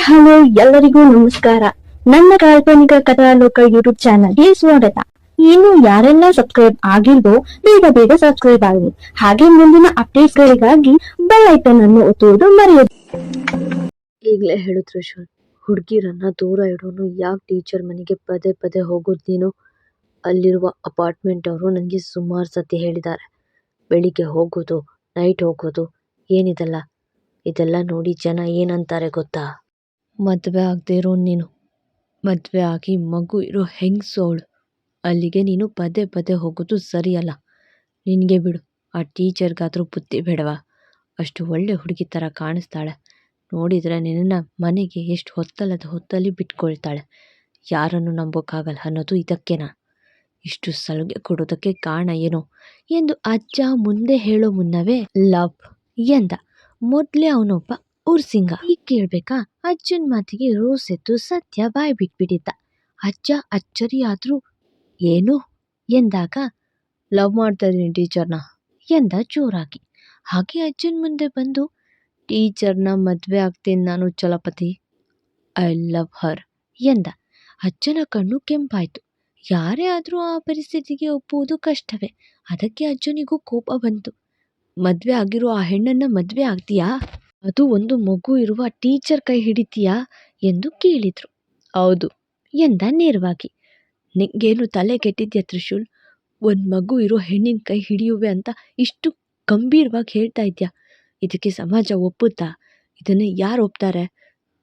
Hello, ಎಲ್ಲರಿಗೂ ನಮಸ್ಕಾರ. ನನ್ನ ಕಾಲ್ಪನಿಕ ಕಥಾಲೋಕ ಯೂಟ್ಯೂಬ್ ಚಾನಲ್ಗೆ ಸ್ವಾಗತ. ಇನ್ನು ಯಾರೆಲ್ಲ ಸಬ್ಸ್ಕ್ರೈಬ್ ಆಗಿಲ್ವೋ, ಬೇಗ ಬೇಗ ಸಬ್ಸ್ಕ್ರೈಬ್ ಆಗಿ ಹಾಗೆ ಮುಂದಿನ ಅಪ್ಡೇಟ್ ಗಳಿಗಾಗಿ ಬೆಲ್ ಐಕನ್ ಅನ್ನು ಒತ್ತುವುದು ಮರೆಯದು. ಈಗಲೇ ಹೇಳಿದ್ರು ಶೋನ್ ಹುಡುಗಿರನ್ನ ದೂರ ಇಡೋನು, ಯಾಕೆ ಟೀಚರ್ ಮನೆಗೆ ಪದೇ ಪದೇ ಹೋಗೋದು ನೀನು? ಅಲ್ಲಿರುವ ಅಪಾರ್ಟ್ಮೆಂಟ್ ಅವರು ನನಗೆ ಸುಮಾರು ಸತಿ ಹೇಳಿದ್ದಾರೆ. ಬೆಳಿಗ್ಗೆ ಹೋಗೋದು ನೈಟ್ ಹೋಗೋದು, ಏನಿದೆಲ್ಲ? ಇದೆಲ್ಲ ನೋಡಿ ಜನ ಏನಂತಾರೆ ಗೊತ್ತಾ? ಮದುವೆ ಆಗದೆ ಇರೋ ನೀನು. ಮದುವೆ ಆಗಿ ಮಗು ಇರೋ ಹೆಂಗಸು ಅವಳು. ಅಲ್ಲಿಗೆ ನೀನು ಪದೇ ಪದೇ ಹೋಗೋದು ಸರಿಯಲ್ಲ. ನಿನಗೆ ಬಿಡು. ಆ ಟೀಚರ್ಗಾದರೂ ಬುದ್ಧಿ ಬೇಡವಾ? ಅಷ್ಟು ಒಳ್ಳೆ ಹುಡುಗಿ ಥರ ಕಾಣಿಸ್ತಾಳೆ. ನೋಡಿದರೆ ನಿನ್ನನ್ನು ಮನೆಗೆ ಎಷ್ಟು ಹೊತ್ತಲ್ಲದ ಹೊತ್ತಲ್ಲಿ ಬಿಟ್ಕೊಳ್ತಾಳೆ. ಯಾರನ್ನು ನಂಬೋಕ್ಕಾಗಲ್ಲ ಅನ್ನೋದು ಇದಕ್ಕೇನಾ? ಇಷ್ಟು ಸಲುಗೆ ಕೊಡೋದಕ್ಕೆ ಕಾರಣ ಏನೋ? ಎಂದು ಅಜ್ಜ ಮುಂದೆ ಹೇಳೋ ಮುನ್ನವೇ ಲವ್ ಎಂದ. ಮೊದಲೇ ಅವನೊಬ್ಬ ಊರ್ಸಿಂಗ. ಈಗ ಕೇಳ್ಬೇಕಾ? ಅಜ್ಜನ ಮಾತಿಗೆ ರೋಸ್ ಎದ್ದು ಸತ್ಯ ಬಾಯಿ ಬಿಟ್ಬಿಟ್ಟಿದ್ದ. ಅಜ್ಜ ಅಚ್ಚರಿಯಾದರೂ, ಏನು? ಎಂದಾಗ, ಲವ್ ಮಾಡ್ತಾ ಇದ್ದೀನಿ ಟೀಚರ್ನ, ಎಂದ ಜೋರಾಗಿ. ಹಾಗೆ ಅಜ್ಜನ ಮುಂದೆ ಬಂದು, ಟೀಚರ್ನ ಮದುವೆ ಆಗ್ತೀನಿ ನಾನು, ಚಲಪತಿ. ಐ ಲವ್ ಹರ್, ಎಂದ. ಅಜ್ಜನ ಕಣ್ಣು ಕೆಂಪಾಯ್ತು. ಯಾರೇ ಆದರೂ ಆ ಪರಿಸ್ಥಿತಿಗೆ ಒಪ್ಪುವುದು ಕಷ್ಟವೇ. ಅದಕ್ಕೆ ಅಜ್ಜನಿಗೂ ಕೋಪ ಬಂತು. ಮದುವೆ ಆಗಿರೋ ಆ ಹೆಣ್ಣನ್ನು ಮದುವೆ ಆಗ್ತೀಯಾ? ಅದು ಒಂದು ಮಗು ಇರುವ ಟೀಚರ್ ಕೈ ಹಿಡಿತೀಯಾ ಎಂದು ಕೇಳಿದ್ರು. ಹೌದು ಎಂದ ನೇರವಾಗಿ. ನಿಂಗೇನು ತಲೆ ಕೆಟ್ಟಿದ್ಯಾ ತ್ರಿಶೂಲ್? ಒಂದು ಮಗು ಇರೋ ಹೆಣ್ಣಿನ ಕೈ ಹಿಡಿಯುವೆ ಅಂತ ಇಷ್ಟು ಗಂಭೀರವಾಗಿ ಹೇಳ್ತಾ ಇದ್ಯಾ? ಇದಕ್ಕೆ ಸಮಾಜ ಒಪ್ಪುತ್ತಾ? ಇದನ್ನು ಯಾರು ಒಪ್ತಾರೆ?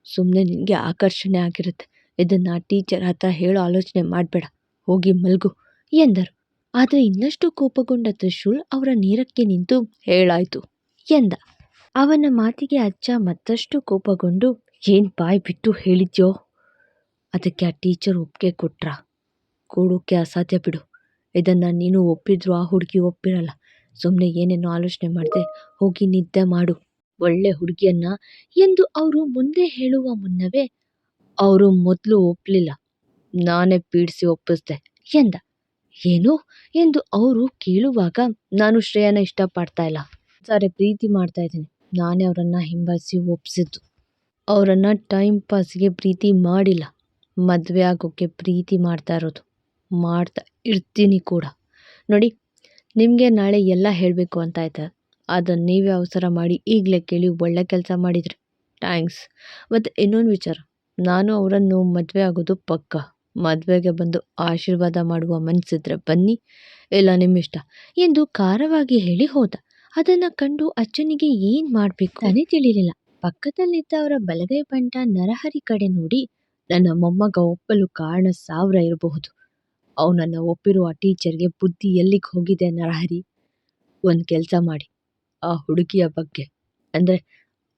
ಸುಮ್ಮನೆ ನಿನಗೆ ಆಕರ್ಷಣೆ ಆಗಿರುತ್ತೆ. ಇದನ್ನು ಟೀಚರ್ ಹತ್ರ ಹೇಳೋ ಆಲೋಚನೆ ಮಾಡಬೇಡ. ಹೋಗಿ ಮಲ್ಗು ಎಂದರು. ಆದರೆ ಇನ್ನಷ್ಟು ಕೋಪಗೊಂಡ ತ್ರಿಶೂಲ್ ಅವರ ನೇರಕ್ಕೆ ನಿಂತು, ಹೇಳಾಯ್ತು ಎಂದ. ಅವನ ಮಾತಿಗೆ ಅಜ್ಜ ಮತ್ತಷ್ಟು ಕೋಪಗೊಂಡು, ಏನ್ ಬಾಯ್ ಬಿಟ್ಟು ಹೇಳಿದ್ಯೋ? ಅದಕ್ಕೆ ಆ ಟೀಚರ್ ಒಪ್ಪಿಗೆ ಕೊಟ್ರಾ. ಕೊಡೋಕ್ಕೆ ಅಸಾಧ್ಯ ಬಿಡು. ಇದನ್ನ ನೀನು ಒಪ್ಪಿದ್ರು ಆ ಹುಡುಗಿ ಒಪ್ಪಿರಲ್ಲ. ಸುಮ್ಮನೆ ಏನೇನೋ ಆಲೋಚನೆ ಮಾಡಿದೆ, ಹೋಗಿ ನಿದ್ದೆ ಮಾಡು. ಒಳ್ಳೆ ಹುಡುಗಿಯನ್ನ ಎಂದು ಅವರು ಮುಂದೆ ಹೇಳುವ ಮುನ್ನವೇ ಅವರು ಮೊದಲು ಒಪ್ಪಲಿಲ್ಲ ನಾನೇ ಪೀಡಿಸಿ ಒಪ್ಪಿಸ್ದೆ ಎಂದ. ಏನು? ಎಂದು ಅವರು ಕೇಳುವಾಗ, ನಾನು ಶ್ರೇಯನ ಇಷ್ಟಪಡ್ತಾ ಇಲ್ಲ. ಸಾರಿ, ಪ್ರೀತಿ ಮಾಡ್ತಾ ಇದ್ದೀನಿ. ನಾನೇ ಅವರನ್ನ ಹಿಂಬಾಲಿಸಿ ಒಪ್ಪಿಸಿದ್ದು ಅವರನ್ನ ಟೈಮ್ ಪಾಸ್ಗೆ ಪ್ರೀತಿ ಮಾಡಿಲ್ಲ. ಮದುವೆ ಆಗೋಕ್ಕೆ ಪ್ರೀತಿ ಮಾಡ್ತಾ ಇರೋದು. ಮಾಡ್ತಾ ಇರ್ತೀನಿ ಕೂಡ. ನೋಡಿ, ನಿಮಗೆ ನಾಳೆ ಎಲ್ಲ ಹೇಳಬೇಕು ಅಂತ ಆಯ್ತಾ? ಅದನ್ನು ನೀವೇ ಅವಸರ ಮಾಡಿ ಈಗಲೇ ಕೇಳಿ ಒಳ್ಳೆ ಕೆಲಸ ಮಾಡಿದ್ರಿ. ಥ್ಯಾಂಕ್ಸ್. ಮತ್ತು ಇನ್ನೊಂದು ವಿಚಾರ. ನಾನು ಅವರನ್ನು ಮದುವೆ ಆಗೋದು ಪಕ್ಕ. ಮದುವೆಗೆ ಬಂದು ಆಶೀರ್ವಾದ ಮಾಡುವ ಮನಸ್ಸಿದ್ರೆ ಬನ್ನಿ. ಇಲ್ಲ, ನಿಮ್ಮಿಷ್ಟ. ಎಂದು ಖಾರವಾಗಿ ಹೇಳಿ ಹೋದ. ಅದನ್ನ ಕಂಡು ಅಜ್ಜನಿಗೆ ಏನ್ ಮಾಡ್ಬೇಕು? ತಾನೇ ತಿಳಿಲಿಲ್ಲ. ಪಕ್ಕದಲ್ಲಿದ್ದ ಅವರ ಬಲಗೈ ಬಂಟ ನರಹರಿ ಕಡೆ ನೋಡಿ ನನ್ನ ಮೊಮ್ಮಗ ಒಪ್ಪಲು ಕಾರಣ ಸಾವಿರ ಇರಬಹುದು. ಅವನನ್ನ ಒಪ್ಪಿರುವ ಟೀಚರ್ಗೆ ಬುದ್ಧಿ ಎಲ್ಲಿಗೆ ಹೋಗಿದೆ ನರಹರಿ? ಒಂದು ಕೆಲಸ ಮಾಡಿ. ಆ ಹುಡುಗಿಯ ಬಗ್ಗೆ. ಅಂದರೆ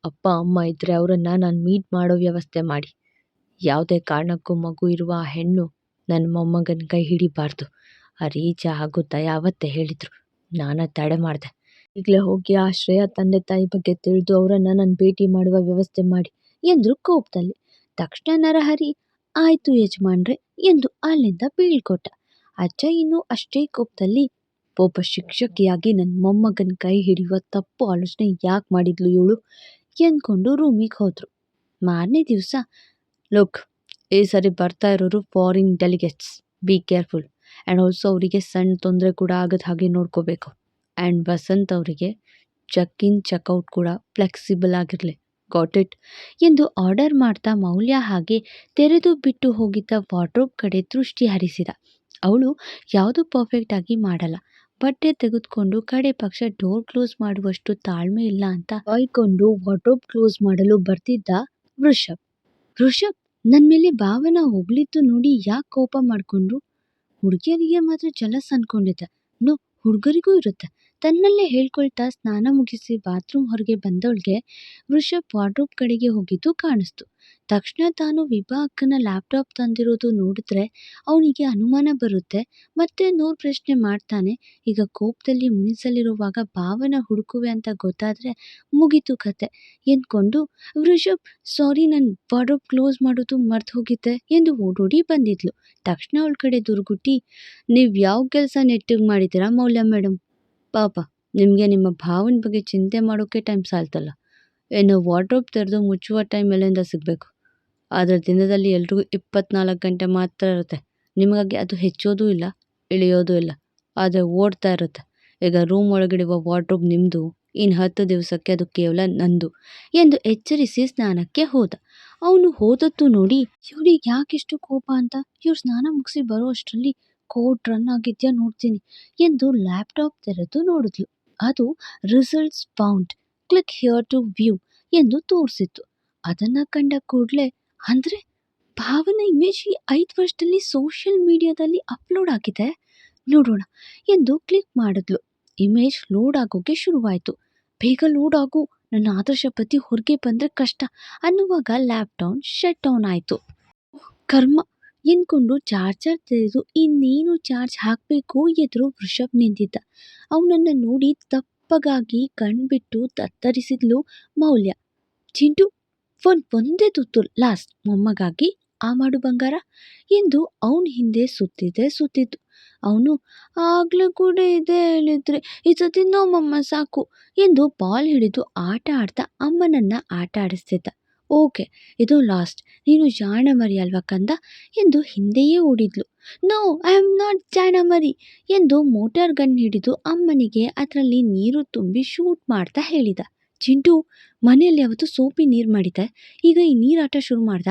ಅಪ್ಪ ಅಮ್ಮ ಇದ್ದರೆ ಅವರನ್ನ ನಾನು ಮೀಟ್ ಮಾಡೋ ವ್ಯವಸ್ಥೆ ಮಾಡಿ. ಯಾವುದೇ ಕಾರಣಕ್ಕೂ ಮಗು ಇರುವ ಆ ಹೆಣ್ಣು ನನ್ನ ಮೊಮ್ಮಗನ ಕೈ ಹಿಡಿಬಾರ್ದು. ಆ ರೀಚ ಹಾಗೂ ದಯಾವತ್ತೆ ಹೇಳಿದರು. ನಾನು ತಡೆ ಮಾಡಿದೆ. ಈಗಲೇ ಹೋಗಿ ಆಶ್ರಯ ಶ್ರೇಯ ತಂದೆ ತಾಯಿ ಬಗ್ಗೆ ತಿಳಿದು ಅವರನ್ನು ನಾನು ಭೇಟಿ ಮಾಡುವ ವ್ಯವಸ್ಥೆ ಮಾಡಿ ಎಂದರು ಕೋಪದಲ್ಲಿ ತಕ್ಷಣ ನರಹರಿ, ಆಯಿತು ಯಜಮಾನ್ರೆ ಎಂದು ಅಲ್ಲಿಂದ ಬೀಳ್ಕೊಟ್ಟ. ಅಜ್ಜ ಇನ್ನು ಅಷ್ಟೇ ಕೋಪದಲ್ಲಿ ಒಬ್ಬ ಶಿಕ್ಷಕಿಯಾಗಿ ನನ್ನ ಮೊಮ್ಮಗನ ಕೈ ಹಿಡಿಯುವ ತಪ್ಪು ಆಲೋಚನೆ ಯಾಕೆ ಮಾಡಿದ್ಲು ಇವಳು? ಎಂದ್ಕೊಂಡು ರೂಮಿಗೆ ಹೋದ್ರು. ಮಾರನೇ ದಿವಸ, ಲುಕ್, ಈ ಸರಿ ಬರ್ತಾ ಇರೋರು foreign delegates, be careful. And also ಅವರಿಗೆ ಸಣ್ಣ ತೊಂದರೆ ಕೂಡ ಆಗದ ಹಾಗೆ ನೋಡ್ಕೋಬೇಕು. ಆ್ಯಂಡ್ ವಸಂತ್ ಅವರಿಗೆ ಚೆಕ್ ಇನ್ ಚೆಕ್ಔಟ್ ಕೂಡ ಫ್ಲೆಕ್ಸಿಬಲ್ ಆಗಿರಲಿ. ಗಾಟ್ ಇಟ್ ಎಂದು ಆರ್ಡರ್ ಮಾಡ್ತಾ ಮೌಲ್ಯ ಹಾಗೆ ತೆರೆದು ಬಿಟ್ಟು ಹೋಗಿದ್ದ ವಾರ್ಡ್ರೋಬ್ ಕಡೆ ದೃಷ್ಟಿ ಹರಿಸಿದ. ಅವಳು ಯಾವುದು ಪರ್ಫೆಕ್ಟ್ ಆಗಿ ಮಾಡಲ್ಲ. ಬಟ್ಟೆ ತೆಗೆದುಕೊಂಡು ಕಡೆ ಪಕ್ಷ ಡೋರ್ ಕ್ಲೋಸ್ ಮಾಡುವಷ್ಟು ತಾಳ್ಮೆ ಇಲ್ಲ ಅಂತ ಕಾಯ್ಕೊಂಡು ವಾರ್ಡ್ರೋಬ್ ಕ್ಲೋಸ್ ಮಾಡಲು ಬರ್ತಿದ್ದ ವೃಷಭ್ ವೃಷಭ್ ನನ್ನ ಮೇಲೆ ಭಾವನ ಹೊಗಳಿದ್ದು ನೋಡಿ ಯಾಕೆ ಕೋಪ ಮಾಡಿಕೊಂಡ್ರು? ಹುಡುಗಿಯರಿಗೆ ಮಾತ್ರ ಜಲಸ್ ಅನ್ಕೊಂಡಿದ್ದೆ. ನೋ, ಹುಡುಗರಿಗೂ ಇರುತ್ತೆ. ತನ್ನಲ್ಲೇ ಹೇಳ್ಕೊಳ್ತಾ ಸ್ನಾನ ಮುಗಿಸಿ ಬಾತ್ರೂಮ್ ಹೊರಗೆ ಬಂದವಳಿಗೆ ವೃಷಭ್ ವಾರ್ಡ್ರೋಬ್ ಕಡೆಗೆ ಹೋಗಿದ್ದು ಕಾಣಿಸ್ತು. ತಕ್ಷಣ ತಾನು ವಿಭಾ ಅಕ್ಕನ ಲ್ಯಾಪ್ಟಾಪ್ ತಂದಿರೋದು ನೋಡಿದ್ರೆ ಅವನಿಗೆ ಅನುಮಾನ ಬರುತ್ತೆ, ಮತ್ತೆ ನೂರು ಪ್ರಶ್ನೆ ಮಾಡ್ತಾನೆ, ಈಗ ಕೋಪದಲ್ಲಿ ಮುನಿಸಲಿರುವಾಗ ಭಾವನ ಹುಡುಕುವೆ ಅಂತ ಗೊತ್ತಾದ್ರೆ ಮುಗಿತು ಕತೆ. ಎಂದ್ಕೊಂಡು, ವೃಷಭ್, ಸಾರಿ ನನ್ನ ವಾರ್ಡ್ರೋಬ್ ಕ್ಲೋಸ್ ಮಾಡೋದು ಮರ್ತು ಹೋಗಿದ್ದೆ ಎಂದು ಓಡೋಡಿ ಬಂದಿದ್ಲು. ತಕ್ಷಣ ಅವಳ ಕಡೆ ದುರ್ಗುಟ್ಟಿ, ನೀವು ಯಾವ ಕೆಲಸ ನೆಟ್ಟಿಗೆ ಮಾಡಿದ್ದೀರಾ ಮೌಲ್ಯ ಮೇಡಮ್ ಪಾಪ, ನಿಮಗೆ ನಿಮ್ಮ ಭಾವನ ಬಗ್ಗೆ ಚಿಂತೆ ಮಾಡೋಕ್ಕೆ ಟೈಮ್ ಸಾಲ್ತಲ್ಲ. ಏನು ವಾರ್ಡ್ರೋಬ್ ತೆರೆದು ಮುಚ್ಚುವ ಟೈಮ್ ಎಲ್ಲಿಂದ ಸಿಗಬೇಕು. ಆದರೆ ದಿನದಲ್ಲಿ ಎಲ್ರಿಗೂ ಇಪ್ಪತ್ನಾಲ್ಕು ಗಂಟೆ ಮಾತ್ರ ಇರುತ್ತೆ. ನಿಮಗಾಗಿ ಅದು ಹೆಚ್ಚೋದೂ ಇಲ್ಲ, ಇಳಿಯೋದೂ ಇಲ್ಲ. ಆದರೆ ಓಡ್ತಾ ಇರುತ್ತೆ. ಈಗ ರೂಮ್ ಒಳಗಿಡುವ ವಾರ್ಡ್ರೋಬ್ ನಿಮ್ಮದು ಇನ್ನು ಹತ್ತು ದಿವಸಕ್ಕೆ ಅದು ಕೇವಲ ನಂದು ಎಂದು ಎಚ್ಚರಿಸಿ ಸ್ನಾನಕ್ಕೆ ಹೋದ. ಅವನು ಹೋದದ್ದು ನೋಡಿ, ಇವ್ರಿಗೆ ಯಾಕಿಷ್ಟು ಕೋಪ ಅಂತ ಇವ್ರು ಸ್ನಾನ ಮುಗಿಸಿ ಬರೋ ಅಷ್ಟರಲ್ಲಿ ಕೋಡ್ ರನ್ ಆಗಿದ್ಯಾ ನೋಡ್ತೀನಿ. ಎಂದು ಲ್ಯಾಪ್ಟಾಪ್ ತೆರೆದು ನೋಡಿದ್ಲು. ಅದು results found, click here to view ಎಂದು ತೋರಿಸಿತ್ತು. ಅದನ್ನ ಕಂಡ ಕೂಡಲೇ, ಅಂದ್ರೆ ಭಾವನ ಇಮೇಜ್ ಈ ಐದು ವರ್ಷದಲ್ಲಿ ಸೋಷಿಯಲ್ ಮೀಡಿಯಾದಲ್ಲಿ ಅಪ್ಲೋಡ್ ಆಗಿದೆ? ನೋಡೋಣ ಎಂದು ಕ್ಲಿಕ್ ಮಾಡಿದ್ಲು. ಇಮೇಜ್ ಲೋಡ್ ಆಗೋಕೆ ಶುರುವಾಯಿತು. ಬೇಗ ಲೋಡ್ ಆಗು, ನನ್ನ ಆದರ್ಶ ಪತಿ ಹೊರಗೆ ಬಂದ್ರೆ ಕಷ್ಟ ಅನ್ನುವಾಗ ಲ್ಯಾಪ್ಟಾಪ್ ಶಟ್ ಡೌನ್ ಆಯಿತು. ಕರ್ಮ ಎಂದ್ಕೊಂಡು ಚಾರ್ಜರ್ ತೆರೆದು ಇನ್ನೇನು ಚಾರ್ಜ್ ಹಾಕಬೇಕು? ಎದುರು ವೃಷಭ್ ನಿಂತಿದ್ದ. ಅವನನ್ನು ನೋಡಿ ತಪ್ಪಗಾಗಿ ಕಣ್ಬಿಟ್ಟು ತತ್ತರಿಸಿದ್ಲು ಮೌಲ್ಯ. ಚಿಂಟು ಫೋನ್ ಒಂದೇ ತುತ್ತು ಲಾಸ್ಟ್ ಮೊಮ್ಮಗಾಗಿ ಆ ಮಾಡು ಬಂಗಾರ ಎಂದು ಅವನ ಹಿಂದೆ ಸುತ್ತಿದೆ ಸುತ್ತಿದ್ದು. ಅವನು, ಆಗ್ಲೂ ಕೂಡ ಇದೆ ಹೇಳಿದ್ರೆ ಈ ಸತಿ ಸಾಕು ಎಂದು ಬಾಲ್ ಹಿಡಿದು ಆಟ ಆಡ್ತಾ ಅಮ್ಮನನ್ನ ಆಟ ಆಡಿಸ್ತಿದ್ದ. ಓಕೆ, ಇದು ಲಾಸ್ಟ್. ನೀನು ಜಾಣಮರಿ ಅಲ್ವಾ ಕಂದ? ಎಂದು ಹಿಂದೆಯೇ ಓಡಿದ್ಲು. ನೋ, ಐ ಆಮ್ ನಾಟ್ ಜಾಣಮರಿ ಎಂದು ಮೋಟಾರ್ ಗನ್ ಹಿಡಿದು ಅಮ್ಮನಿಗೆ ಅದರಲ್ಲಿ ನೀರು ತುಂಬಿ ಶೂಟ್ ಮಾಡ್ತಾ ಹೇಳಿದ. ಚಿಂಟು, ಮನೆಯಲ್ಲಿ ಅವತ್ತು ಸೋಪಿ ನೀರು ಮಾಡಿದ್ದೆ. ಈಗ ಈ ನೀರಾಟ ಶುರು ಮಾಡ್ದ?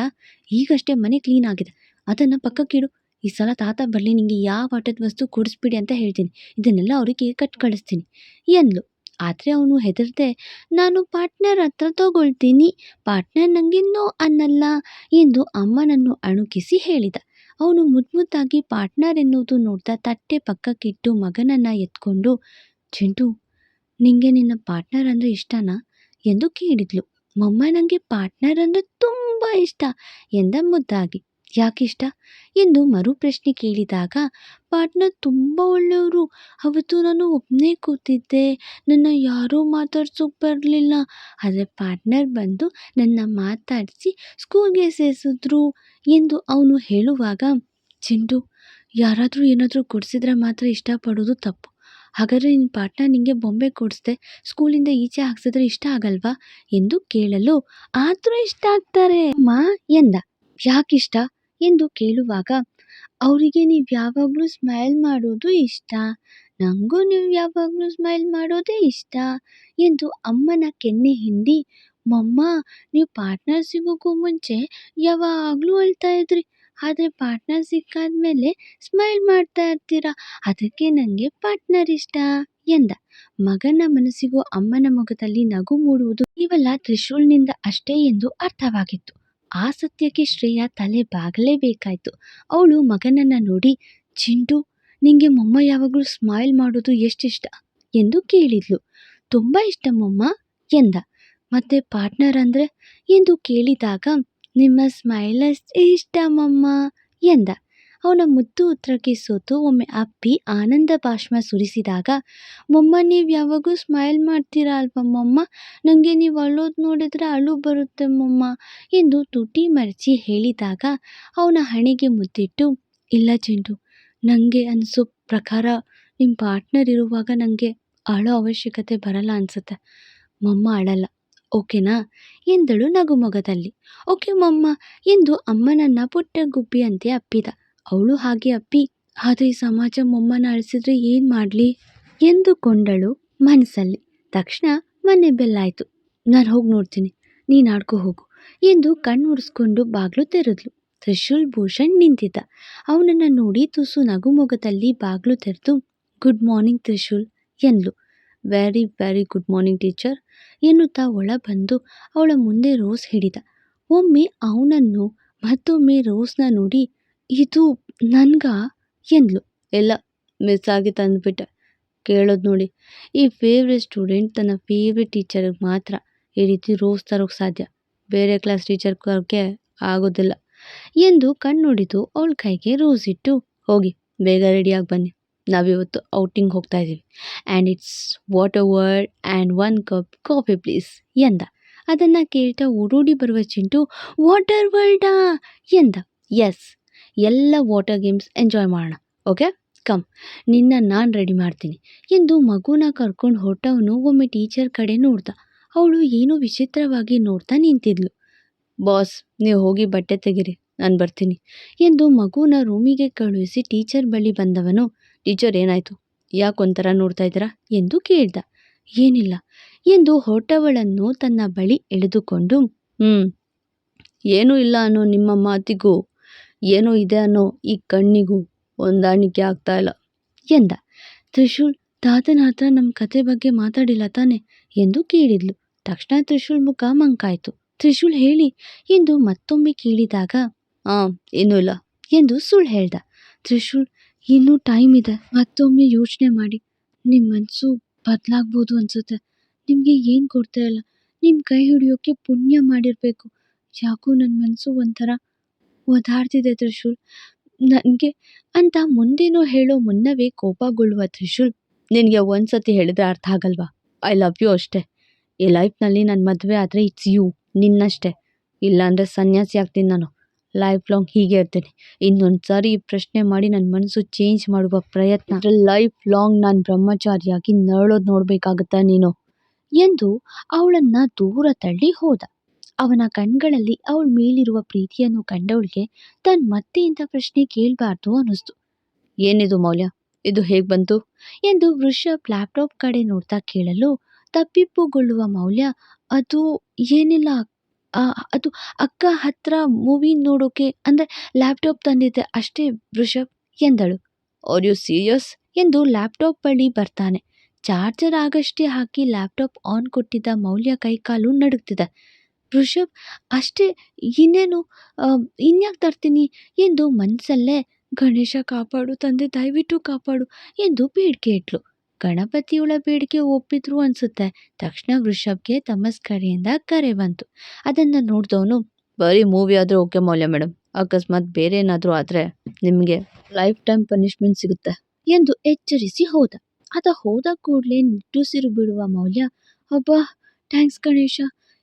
ಈಗಷ್ಟೇ ಮನೆ ಕ್ಲೀನ್ ಆಗಿದೆ. ಅದನ್ನು ಪಕ್ಕಕ್ಕಿಡು ಈ ಸಲ ತಾತ ಬರಲಿ ನಿಮಗೆ ಯಾವ ಆಟದ ವಸ್ತು ಕೊಡಿಸ್ಬಿಡಿ ಅಂತ ಹೇಳ್ತೀನಿ. ಇದನ್ನೆಲ್ಲ ಅವರಿಗೆ ಕಟ್ ಕಳಿಸ್ತೀನಿ ಎಂದ್ಲು. ಆದರೆ ಅವನು ಹೆದರದೆ, ನಾನು ಪಾರ್ಟ್ನರ್ ಹತ್ರ ತಗೊಳ್ತೀನಿ, ಪಾರ್ಟ್ನರ್ ನನಗೆ ಅನ್ನಲ್ಲ ಎಂದು ಅಮ್ಮನನ್ನು ಅಣುಕಿಸಿ ಹೇಳಿದ. ಅವನು ಮುದ್ಮುದ್ದಾಗಿ ಪಾರ್ಟ್ನರ್ ಎನ್ನುವುದು ನೋಡ್ತಾ ತಟ್ಟೆ ಪಕ್ಕಕ್ಕಿಟ್ಟು ಮಗನನ್ನು ಎತ್ಕೊಂಡು, ಚಿಂಟು, ನಿಂಗೆ ನಿನ್ನ ಪಾರ್ಟ್ನರ್ ಅಂದರೆ ಇಷ್ಟನಾ? ಎಂದು ಕೇಳಿದ್ಲು. ಮಮ್ಮ ನನಗೆ ಪಾರ್ಟ್ನರ್ ಅಂದರೆ ತುಂಬ ಇಷ್ಟ ಎಂದ ಮುದ್ದಾಗಿ. ಯಾಕಿಷ್ಟ? ಎಂದು ಮರು ಪ್ರಶ್ನೆ ಕೇಳಿದಾಗ ಪಾರ್ಟ್ನರ್ ತುಂಬ ಒಳ್ಳೆಯವರು. ಅವತ್ತು ನಾನು ಒಬ್ಬನೇ ಕೂತಿದ್ದೆ. ನನ್ನ ಯಾರೂ ಮಾತಾಡ್ಸೋಕೆ ಬರಲಿಲ್ಲ. ಆದರೆ ಪಾರ್ಟ್ನರ್ ಬಂದು ನನ್ನ ಮಾತಾಡಿಸಿ ಸ್ಕೂಲ್ಗೆ ಸೇರಿಸಿದ್ರು ಎಂದು ಅವನು ಹೇಳುವಾಗ, ಚಿಂಟು, ಯಾರಾದರೂ ಏನಾದರೂ ಕೊಡಿಸಿದ್ರೆ ಮಾತ್ರ ಇಷ್ಟಪಡೋದು ತಪ್ಪು. ಹಾಗಾದರೆ ನಿನ್ನ ಪಾರ್ಟ್ನರ್ ನಿಮಗೆ ಬೊಂಬೆ ಕೊಡಿಸ್ದೆ, ಸ್ಕೂಲಿಂದ ಈಚೆ ಹಾಕ್ಸಿದ್ರೆ ಇಷ್ಟ ಆಗಲ್ವಾ? ಎಂದು ಕೇಳಲು, ಆದರೂ ಇಷ್ಟ ಆಗ್ತಾರೆ, ಮಾ ಎಂದ. ಯಾಕಿಷ್ಟ? ಎಂದು ಕೇಳುವಾಗ, ಅವರಿಗೆ ನೀವು ಯಾವಾಗಲೂ ಸ್ಮೈಲ್ ಮಾಡೋದು ಇಷ್ಟ. ನನಗೂ ನೀವು ಯಾವಾಗಲೂ ಸ್ಮೈಲ್ ಮಾಡೋದೇ ಇಷ್ಟ ಎಂದು ಅಮ್ಮನ ಕೆನ್ನೆ ಹಿಂಡಿ, ಮಮ್ಮ, ನೀವು ಪಾರ್ಟ್ನರ್ ಸಿಗೋಕ್ಕೂ ಮುಂಚೆ ಯಾವಾಗಲೂ ಅಳ್ತಾ ಇದ್ರಿ. ಆದರೆ ಪಾರ್ಟ್ನರ್ ಸಿಕ್ಕಾದ್ಮೇಲೆ ಸ್ಮೈಲ್ ಮಾಡ್ತಾ ಇರ್ತೀರಾ? ಅದಕ್ಕೆ ನನಗೆ ಪಾರ್ಟ್ನರ್ ಇಷ್ಟ ಎಂದ. ಮಗನ ಮನಸ್ಸಿಗೂ ಅಮ್ಮನ ಮುಖದಲ್ಲಿ ನಗು ಮೂಡುವುದು ಕೇವಲ ತ್ರಿಶೂಲ್ನಿಂದ ಅಷ್ಟೇ ಎಂದು ಅರ್ಥವಾಗಿತ್ತು. ಆ ಸತ್ಯಕ್ಕೆ ಶ್ರೇಯಾ ತಲೆ ಬಾಗಲೇಬೇಕಾಯ್ತು. ಅವಳು ಮಗನನ್ನ ನೋಡಿ, ಚಿಂಟು, ನಿಂಗೆ ಮೊಮ್ಮ ಯಾವಾಗಲೂ ಸ್ಮೈಲ್ ಮಾಡೋದು ಎಷ್ಟಿಷ್ಟ? ಎಂದು ಕೇಳಿದ್ಲು. ತುಂಬ ಇಷ್ಟ ಮೊಮ್ಮ, ಎಂದ. ಮತ್ತೆ ಪಾರ್ಟ್ನರ್ ಅಂದರೆ? ಎಂದು ಕೇಳಿದಾಗ, ನಿಮ್ಮ ಸ್ಮೈಲ್ ಇಷ್ಟ ಮಮ್ಮ, ಎಂದ. ಅವನ ಮುದ್ದು ಉತ್ತರಕ್ಕೆ ಸೋತು ಒಮ್ಮೆ ಅಪ್ಪಿ ಆನಂದ ಭಾಷ್ಮ ಸುರಿಸಿದಾಗ, ಮೊಮ್ಮ, ನೀವು ಯಾವಾಗೂ ಸ್ಮೈಲ್ ಮಾಡ್ತೀರಾ ಅಲ್ವಾ ಮೊಮ್ಮ? ನನಗೆ ನೀವು ಅಳೋದು ನೋಡಿದ್ರೆ ಅಳು ಬರುತ್ತೆ ಮೊಮ್ಮ ಎಂದು ತುಟಿ ಮರಚಿ ಹೇಳಿದಾಗ ಅವನ ಹಣೆಗೆ ಮುದ್ದಿಟ್ಟು, ಇಲ್ಲ ಚೆಂಡು ನನಗೆ ಅನಿಸೋ ಪ್ರಕಾರ ನಿಮ್ಮ ಪಾರ್ಟ್ನರ್ ಇರುವಾಗ ನನಗೆ ಅಳೋ ಅವಶ್ಯಕತೆ ಬರಲ್ಲ ಅನಿಸುತ್ತೆ. ಮೊಮ್ಮ ಅಳಲ್ಲ, ಓಕೆನಾ? ಎಂದಳು ನಗುಮೊಗದಲ್ಲಿ. ಓಕೆ ಮಮ್ಮ ಎಂದು ಅಮ್ಮನನ್ನ ಪುಟ್ಟ ಗುಬ್ಬಿಯಂತೆ ಅಪ್ಪಿದ. ಅವಳು ಹಾಗೆ, ಅಪ್ಪಿ, ಆದರೆ ಸಮಾಜ ಮೊಮ್ಮನ ಅಳಿಸಿದ್ರೆ ಏನು ಮಾಡಲಿ? ಎಂದುಕೊಂಡಳು ಮನಸ್ಸಲ್ಲಿ. ತಕ್ಷಣ ಮನೆ ಬೆಲ್ಲಾಯಿತು. ನಾನು ಹೋಗಿ ನೋಡ್ತೀನಿ. ನೀನು ಆಡ್ಕೊ ಹೋಗು ಎಂದು ಕಣ್ಣುರಿಸ್ಕೊಂಡು ಬಾಗಿಲು ತೆರೆದ್ಲು. ತ್ರಿಶೂಲ್ ಭೂಷಣ್ ನಿಂತಿದ್ದ. ಅವನನ್ನು ನೋಡಿ ತುಸು ನಗುಮೊಗದಲ್ಲಿ ಬಾಗಿಲು ತೆರೆದು, good morning Trishul ಎಂದ್ಲು. Very very good morning teacher ಎನ್ನುತ್ತಾ ಒಳ ಬಂದು ಅವಳ ಮುಂದೆ ರೋಸ್ ಹಿಡಿದ. ಒಮ್ಮೆ ಅವನನ್ನು ಮತ್ತೊಮ್ಮೆ ರೋಸ್ನ ನೋಡಿ ಇದು ನನ್ಗ ಎಂದ್ಲು. ಎಲ್ಲ ಮಿಸ್ ಆಗಿ ತಂದುಬಿಟ್ಟೆ. ಕೇಳೋದು ನೋಡಿ. ಈ ಫೇವ್ರೆಟ್ ಸ್ಟೂಡೆಂಟ್ ತನ್ನ ಫೇವ್ರೆಟ್ ಟೀಚರ್ಗೆ ಮಾತ್ರ ಈ ರೀತಿ ರೋಸ್ ತರೋಕ್ಕೆ ಸಾಧ್ಯ. ಬೇರೆ ಕ್ಲಾಸ್ ಟೀಚರ್ ಕರೋಕ್ಕೆ ಆಗೋದಿಲ್ಲ. ಎಂದು ಕಣ್ಣುಡಿದು ಅವಳ ಕೈಗೆ ರೋಸ್ ಇಟ್ಟು, ಹೋಗಿ, ಬೇಗ ರೆಡಿಯಾಗಿ ಬನ್ನಿ. ನಾವಿವತ್ತು ಔಟಿಂಗ್ ಹೋಗ್ತಾ ಇದ್ದೀವಿ. And it's water world and one cup coffee please ಎಂದ. ಅದನ್ನು ಕೇಳ್ತಾ ಓಡೋಡಿ ಬರುವ ಚಿಂಟು ವಾಟರ್ ವರ್ಲ್ಡಾ ಎಂದ. ಎಸ್ ಎಲ್ಲ ವಾಟರ್ ಗೇಮ್ಸ್ ಎಂಜಾಯ್ ಮಾಡೋಣ. ಓಕೆ ಕಮ್ ನಿನ್ನ ನಾನು ರೆಡಿ ಮಾಡ್ತೀನಿ. ಎಂದು ಮಗುನ ಕರ್ಕೊಂಡು ಹೊರಟವನು ಒಮ್ಮೆ ಟೀಚರ್ ಕಡೆ ನೋಡ್ದ. ಅವಳು ಏನೋ ವಿಚಿತ್ರವಾಗಿ ನೋಡ್ತಾ ನಿಂತಿದ್ಲು. ಬಾಸ್ ನೀವು ಹೋಗಿ ಬಟ್ಟೆ ತೆಗಿರಿ. ನಾನು ಬರ್ತೀನಿ. ಎಂದು ಮಗುನ ರೂಮಿಗೆ ಕಳುಹಿಸಿ ಟೀಚರ್ ಬಳಿ ಬಂದವನು ಟೀಚರ್ ಏನಾಯಿತು? ಯಾಕೊಂಥರ ನೋಡ್ತಾ ಇದ್ದೀರಾ? ಎಂದು ಕೇಳ್ದ. ಏನಿಲ್ಲ. ಎಂದು ಹೊರಟವಳನ್ನು ತನ್ನ ಬಳಿ ಎಳೆದುಕೊಂಡು ಹ್ಞೂ ಏನೂ ಇಲ್ಲ ಅನ್ನೋ ನಿಮ್ಮ ಮಾತಿಗೂ ಏನೋ ಇದೆ ಅನ್ನೋ ಈ ಕಣ್ಣಿಗೂ ಹೊಂದಾಣಿಕೆ ಆಗ್ತಾ ಇಲ್ಲ. ಎಂದ, ತ್ರಿಶೂಲ್, ತಾತನ ಹತ್ರ ನಮ್ಮ ಕತೆ ಬಗ್ಗೆ ಮಾತಾಡಿಲ್ಲ ತಾನೆ ಎಂದು ಕೇಳಿದ್ಲು. ತಕ್ಷಣ ತ್ರಿಶೂಲ್ ಮುಖ ಮಂಕಾಯ್ತು. ತ್ರಿಶೂಲ್ ಹೇಳಿ ಎಂದು ಮತ್ತೊಮ್ಮೆ ಕೇಳಿದಾಗ, ಆ ಏನೂ ಇಲ್ಲ ಎಂದು ಸುಳ್ಳು ಹೇಳ್ದ. ತ್ರಿಶೂಲ್, ಇನ್ನೂ ಟೈಮ್ ಇದೆ, ಮತ್ತೊಮ್ಮೆ ಯೋಚನೆ ಮಾಡಿ. ನಿಮ್ಮ ಮನಸ್ಸು ಬದಲಾಗ್ಬೋದು ಅನ್ಸುತ್ತೆ. ನಿಮಗೆ ಏನು ಕೊಡ್ತಾ ಇಲ್ಲ? ನಿಮ್ಮ ಕೈ ಹಿಡಿಯೋಕೆ ಪುಣ್ಯ ಮಾಡಿರಬೇಕು. ಯಾಕೋ ನನ್ನ ಮನಸ್ಸು ಒಂಥರ ಓದಾಡ್ತಿದೆ ತ್ರಿಶೂಲ್. ನನಗೆ ಅಂತ ಮುಂದೇನೋ ಹೇಳೋ ಮುನ್ನವೇ ಕೋಪಗೊಳ್ಳುವ ತ್ರಿಶೂಲ್. ನಿನಗೆ ಒಂದ್ಸತಿ ಹೇಳಿದ್ರೆ ಅರ್ಥ ಆಗಲ್ವಾ? ಐ ಲವ್ ಯು ಅಷ್ಟೇ. ಈ ಲೈಫ್ನಲ್ಲಿ ನನ್ನ ಮದುವೆ ಆದರೆ ಇಟ್ಸ್ ಯು ನಿನ್ನಷ್ಟೇ. ಇಲ್ಲಾಂದರೆ ಸನ್ಯಾಸಿ ಆಗ್ತೀನಿ ನಾನು. ಲೈಫ್ ಲಾಂಗ್ ಹೀಗೆ ಇರ್ತೀನಿ. ಇನ್ನೊಂದು ಸಾರಿ ಈ ಪ್ರಶ್ನೆ ಮಾಡಿ ನನ್ನ ಮನಸ್ಸು ಚೇಂಜ್ ಮಾಡುವ ಪ್ರಯತ್ನ. ಲೈಫ್ ಲಾಂಗ್ ನಾನು ಬ್ರಹ್ಮಚಾರಿಯಾಗಿ ನರಳೋದು ನೋಡಬೇಕಾಗುತ್ತಾ ನೀನು. ಎಂದು ಅವಳನ್ನು ದೂರ ತಳ್ಳಿ ಹೋದ. ಅವನ ಕಣ್ಗಳಲ್ಲಿ ಅವಳ ಮೇಲಿರುವ ಪ್ರೀತಿಯನ್ನು ಕಂಡವಳಿಗೆ ತಾನು ಮತ್ತೆ ಇಂಥ ಪ್ರಶ್ನೆ ಕೇಳಬಾರ್ದು ಅನ್ನಿಸ್ತು. ಏನಿದು ಮೌಲ್ಯ? ಇದು ಹೇಗೆ ಬಂತು? ಎಂದು ವೃಷಭ್ ಲ್ಯಾಪ್ಟಾಪ್ ಕಡೆ ನೋಡ್ತಾ ಕೇಳಲು ತಪ್ಪಿಪ್ಪುಗೊಳ್ಳುವ ಮೌಲ್ಯ, ಅದು ಏನಿಲ್ಲ ಅದು ಅಕ್ಕ ಹತ್ರ ಮೂವಿ ನೋಡೋಕೆ, ಅಂದರೆ ಲ್ಯಾಪ್ಟಾಪ್ ತಂದಿದ್ದೆ ಅಷ್ಟೇ ವೃಷಭ್ ಎಂದಳು. ಆರ್ ಯು ಸೀರಿಯಸ್ ಎಂದು ಲ್ಯಾಪ್ಟಾಪ್ ಬಳಿ ಬರ್ತಾನೆ. ಚಾರ್ಜರ್ ಆಗಷ್ಟೇ ಹಾಕಿ ಲ್ಯಾಪ್ಟಾಪ್ ಆನ್ ಕೊಟ್ಟಿದ್ದ ಮೌಲ್ಯ ಕೈಕಾಲು ನಡುಗ್ತಿದೆ. ವೃಷಭ್ ಅಷ್ಟೇ ಇನ್ನೇನು ಇನ್ಯಾಕೆ ತರ್ತೀನಿ? ಎಂದು ಮನಸ್ಸಲ್ಲೇ ಗಣೇಶ ಕಾಪಾಡು, ತಂದೆ ದಯವಿಟ್ಟು ಕಾಪಾಡು ಎಂದು ಬೇಡಿಕೆ ಇಟ್ಲು. ಗಣಪತಿಯವಳ ಬೇಡಿಕೆ ಒಪ್ಪಿದ್ರು ಅನ್ಸುತ್ತೆ. ತಕ್ಷಣ ವೃಷಭ್ಗೆ ತಮಸ್ಕರೆಯಿಂದ ಕರೆ ಬಂತು. ಅದನ್ನು ನೋಡಿದವನು, ಬರೀ ಮೂವಿ ಆದರೆ ಓಕೆ ಮೌಲ್ಯ ಮೇಡಮ್ ಅಕಸ್ಮಾತ್ ಬೇರೆ ಏನಾದರೂ ಆದರೆ ನಿಮಗೆ ಲೈಫ್ ಟೈಮ್ ಪನಿಷ್ಮೆಂಟ್ ಸಿಗುತ್ತೆ ಎಂದು ಎಚ್ಚರಿಸಿ ಹೋದ. ಆತ ಹೋದ ಕೂಡಲೇ ನಿಟ್ಟುಸಿರು ಬಿಡುವ ಮೌಲ್ಯ, ಅಬ್ಬಾ ಥ್ಯಾಂಕ್ಸ್ ಗಣೇಶ.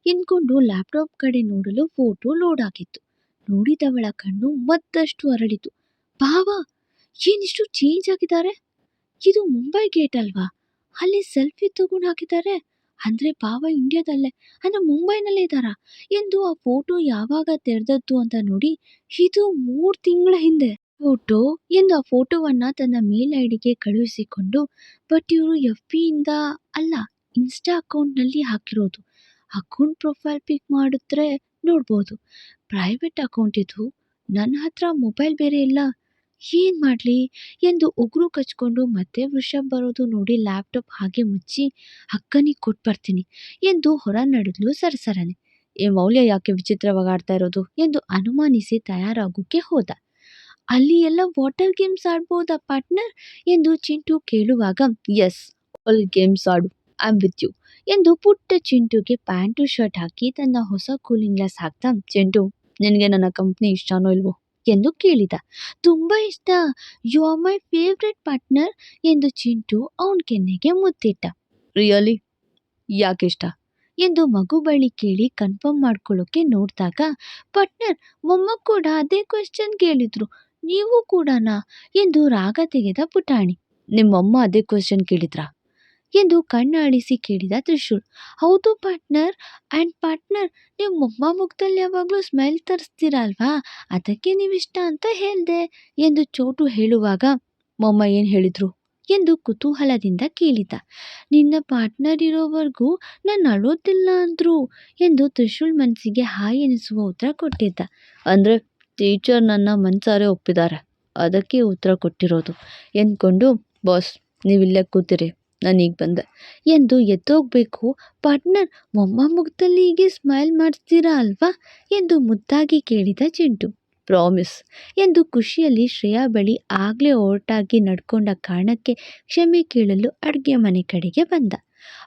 ಎಂದ್ಕೊಂಡು ಲ್ಯಾಪ್ಟಾಪ್ ಕಡೆ ನೋಡಲು ಫೋಟೋ ಲೋಡ್ ಆಗಿತ್ತು. ನೋಡಿದವಳ ಕಣ್ಣು ಮತ್ತಷ್ಟು ಅರಳಿತು. ಭಾವ ಏನಿಷ್ಟು ಚೇಂಜ್ ಆಗಿದ್ದಾರೆ? ಇದು ಮುಂಬೈ ಗೇಟ್ ಅಲ್ವಾ? ಅಲ್ಲಿ ಸೆಲ್ಫಿ ತಗೊಂಡು ಹಾಕಿದ್ದಾರೆ. ಅಂದ್ರೆ ಭಾವ ಇಂಡಿಯಾದಲ್ಲೇ, ಅಂದ್ರೆ ಮುಂಬೈನಲ್ಲೇ ಇದ್ದಾರಾ? ಎಂದು ಆ ಫೋಟೋ ಯಾವಾಗ ತೆರೆದದ್ದು ಅಂತ ನೋಡಿ ಇದು ಮೂರ್ ತಿಂಗಳ ಹಿಂದೆ. ಫೋಟೋ ಎಂದು ಆ ಫೋಟೋವನ್ನ ತನ್ನ ಮೇಲ್ ಐಡಿಗೆ ಕಳುಹಿಸಿಕೊಂಡು, ಬಟ್ ಇವರು ಎಫ್ ಬಿ ಇಂದ ಅಲ್ಲ, ಇನ್ಸ್ಟಾ ಅಕೌಂಟ್ನಲ್ಲಿ ಹಾಕಿರೋದು. ಅಕೌಂಟ್ ಪ್ರೊಫೈಲ್ ಪಿಕ್ ಮಾಡಿದ್ರೆ ನೋಡ್ಬೋದು. ಪ್ರೈವೇಟ್ ಅಕೌಂಟ್ ಇದು, ನನ್ನ ಹತ್ರ ಮೊಬೈಲ್ ಬೇರೆ ಇಲ್ಲ. ಏನು ಮಾಡಲಿ? ಎಂದು ಉಗುರು ಕಚ್ಕೊಂಡು ಮತ್ತೆ ವೃಷಭ್ ಬರೋದು ನೋಡಿ ಲ್ಯಾಪ್ಟಾಪ್ ಹಾಗೆ ಮುಚ್ಚಿ ಅಕ್ಕನಿಗೆ ಕೊಟ್ಟು ಬರ್ತೀನಿ ಎಂದು ಹೊರ ನಡೆದ್ಲು ಸರಸರನೆ. ಈ ಮೌಲ್ಯ ಯಾಕೆ ವಿಚಿತ್ರವಾಗಿ ಆಡ್ತಾ ಇರೋದು? ಎಂದು ಅನುಮಾನಿಸಿ ತಯಾರಾಗೋಕ್ಕೆ ಹೋದ. ಅಲ್ಲಿ ಎಲ್ಲ ವಾಟರ್ ಗೇಮ್ಸ್ ಆಡ್ಬೋದಾ ಪಾರ್ಟ್ನರ್? ಎಂದು ಚಿಂಟು ಕೇಳುವಾಗ, ಎಸ್ ಆಲ್ ಗೇಮ್ಸ್ ಆಡು. I am with you. ಎಂದು ಪುಟ್ಟ ಚಿಂಟುಗೆ ಪ್ಯಾಂಟು, ಶರ್ಟ್ ಹಾಕಿ ತನ್ನ ಹೊಸ ಕೂಲಿಂಗ್ ಗ್ಲಾಸ್ ಹಾಕ್ತಾ ಚಿಂಟು ನಿನಗೆ ನನ್ನ ಕಂಪ್ನಿ ಇಷ್ಟನೋ ಇಲ್ವೋ? ಎಂದು ಕೇಳಿದ. ತುಂಬ ಇಷ್ಟ. You are my favourite partner ಎಂದು ಚಿಂಟು ಅವನ ಕೆನ್ನೆಗೆ ಮುತ್ತಿಟ್ಟ. ರಿಯಲಿ ಯಾಕೆ ಇಷ್ಟ? ಎಂದು ಮಗು ಬಳಿ ಕೇಳಿ ಕನ್ಫರ್ಮ್ ಮಾಡ್ಕೊಳ್ಳೋಕೆ ನೋಡಿದಾಗ ಪಟ್ನರ್ ಮೊಮ್ಮ ಕೂಡ ಅದೇ ಕ್ವೆಶ್ಚನ್ ಕೇಳಿದ್ರು. ನೀವು ಕೂಡನಾ? ಎಂದು ರಾಗ ತೆಗೆದ ಪುಟಾಣಿ. ನಿಮ್ಮಮ್ಮ ಅದೇ ಕ್ವೆಶ್ಚನ್ ಕೇಳಿದ್ರಾ? ಎಂದು ಕಣ್ಣಾಡಿಸಿ ಕೇಳಿದ ತ್ರಿಶೂಲ್. ಹೌದು ಪಾರ್ಟ್ನರ್ ಆ್ಯಂಡ್ ಪಾರ್ಟ್ನರ್, ನೀವು ಮೊಮ್ಮ ಮುಖದಲ್ಲಿ ಯಾವಾಗಲೂ ಸ್ಮೈಲ್ ತರಿಸ್ತೀರಲ್ವಾ? ಅದಕ್ಕೆ ನೀವಿಷ್ಟ ಅಂತ ಹೇಳಿದೆ, ಎಂದು ಚೋಟು ಹೇಳುವಾಗ ಮೊಮ್ಮ ಏನು ಹೇಳಿದ್ರು ಎಂದು ಕುತೂಹಲದಿಂದ ಕೇಳಿದ. ನಿನ್ನ ಪಾರ್ಟ್ನರ್ ಇರೋವರೆಗೂ ನಾನು ಅಳೋದಿಲ್ಲ ಅಂದರು, ಎಂದು ತ್ರಿಶೂಲ್ ಮನಸ್ಸಿಗೆ ಹಾಯ್ ಎನಿಸುವ ಉತ್ತರ ಕೊಟ್ಟಿದ್ದ. ಅಂದರೆ ಟೀಚರ್ ನನ್ನ ಮನಸಾರೆ ಒಪ್ಪಿದ್ದಾರೆ ಅದಕ್ಕೆ ಉತ್ತರ ಕೊಟ್ಟಿರೋದು, ಎಂದ್ಕೊಂಡು, ಬಾಸ್, ನೀವಿಲ್ಲೇ ಕೂತಿರಿ. ನಾನೀಗ ಬಂದೆ. ಎಂದು ಎದ್ದೋಗ್ಬೇಕು. ಪಾರ್ಟ್ನರ್ ಮೊಮ್ಮ ಮುಖದಲ್ಲಿ ಹೀಗೆ ಸ್ಮೈಲ್ ಮಾಡಿಸ್ತೀರಾ ಅಲ್ವಾ? ಎಂದು ಮುದ್ದಾಗಿ ಕೇಳಿದ ಚಿಂಟು. ಪ್ರಾಮಿಸ್. ಎಂದು ಖುಷಿಯಲ್ಲಿ ಶ್ರೇಯಾ ಬಳಿ ಆಗಲೇ ಹೊರಟಾಗಿ ನಡ್ಕೊಂಡ ಕಾರಣಕ್ಕೆ ಕ್ಷಮೆ ಕೇಳಲು ಅಡುಗೆ ಮನೆ ಕಡೆಗೆ ಬಂದ.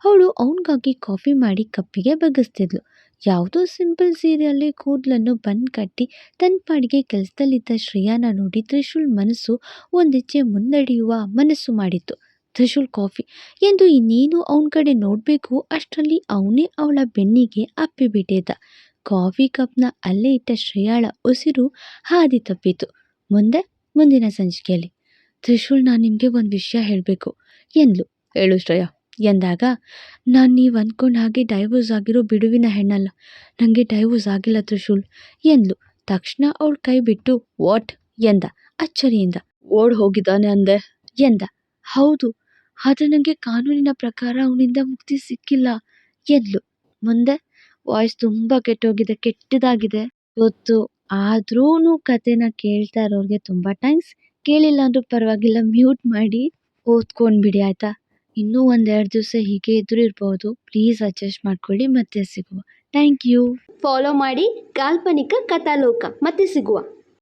ಅವಳು ಅವನಿಗಾಗಿ ಕಾಫಿ ಮಾಡಿ ಕಪ್ಪಿಗೆ ಬಗ್ಗಿಸ್ತಿದ್ಲು. ಯಾವುದೋ ಸಿಂಪಲ್ ಸೀರೆಯಲ್ಲಿ ಕೂದಲನ್ನು ಬನ್ ಕಟ್ಟಿ ತನ್ನ ಪಾಡಿಗೆ ಕೆಲಸದಲ್ಲಿದ್ದ ಶ್ರೇಯಾನ ನೋಡಿ ತ್ರಿಶೂಲ್ ಮನಸ್ಸು ಒಂದಿಚ್ಚೆ ಮುನ್ನಡೆಯುವ ಮನಸ್ಸು ಮಾಡಿತ್ತು. ತ್ರಿಶೂಲ್ ಕಾಫಿ ಎಂದು ಇನ್ನೇನು ಅವನ ಕಡೆ ನೋಡಬೇಕು, ಅಷ್ಟರಲ್ಲಿ ಅವನೇ ಅವಳ ಬೆನ್ನಿಗೆ ಅಪ್ಪಿಬಿಟ್ಟಿದ್ದ ಕಾಫಿ ಕಪ್ನ ಅಲ್ಲೇ ಇಟ್ಟ ಶ್ರೇಯಾಳ ಉಸಿರು ಹಾದಿ ತಪ್ಪಿತು. ಮುಂದೆ, ಮುಂದಿನ ಸಂಚಿಕೆಯಲ್ಲಿ. ತ್ರಿಶೂಲ್, ನಾನು ನಿಮಗೆ ಒಂದು ವಿಷಯ ಹೇಳಬೇಕು. ಎಂದ್ಲು. ಹೇಳು ಶ್ರೇಯ. ಎಂದಾಗ, ನಾನು ನೀವು ಅಂದ್ಕೊಂಡು ಹಾಗೆ ಡೈವೋರ್ಸ್ ಆಗಿರೋ ಬಿಡುವಿನ ಹೆಣ್ಣಲ್ಲ. ನನಗೆ ಡೈವೋರ್ಸ್ ಆಗಿಲ್ಲ ತ್ರಿಶೂಲ್, ಎಂದ್ಲು. ತಕ್ಷಣ ಅವಳ ಕೈ ಬಿಟ್ಟು, ವಾಟ್? ಎಂದ ಅಚ್ಚರಿಯಿಂದ. ಓಡ್ ಹೋಗಿದ್ದಾನೆ ಅಂದೆ. ಎಂದ. ಹೌದು ಆದರೆ ನನಗೆ ಕಾನೂನಿನ ಪ್ರಕಾರ ಅವನಿಂದ ಮುಕ್ತಿ ಸಿಕ್ಕಿಲ್ಲ, ಎಂದ್ಲು. ಮುಂದೆ ವಾಯ್ಸ್ ತುಂಬ ಕೆಟ್ಟೋಗಿದೆ, ಕೆಟ್ಟದಾಗಿದೆ. ಗೊತ್ತು ಆದ್ರೂ ಕಥೆನ ಕೇಳ್ತಾ ಇರೋರಿಗೆ ತುಂಬ ಥ್ಯಾಂಕ್ಸ್ ಕೇಳಿಲ್ಲ ಅಂದ್ರೂ ಪರವಾಗಿಲ್ಲ ಮ್ಯೂಟ್ ಮಾಡಿ ಓದ್ಕೊಂಡ್ಬಿಡಿ, ಆಯಿತಾ? ಇನ್ನೂ ಒಂದೆರಡು ದಿವಸ ಹೀಗೆ ಇದ್ರೂ ಇರ್ಬೋದು. ಪ್ಲೀಸ್ ಅಡ್ಜಸ್ಟ್ ಮಾಡ್ಕೊಳ್ಳಿ, ಮತ್ತೆ ಸಿಗುವ. ಥ್ಯಾಂಕ್ ಯು ಫಾಲೋ ಮಾಡಿ ಕಾಲ್ಪನಿಕ ಕಥಾಲೋಕ, ಮತ್ತೆ ಸಿಗುವ.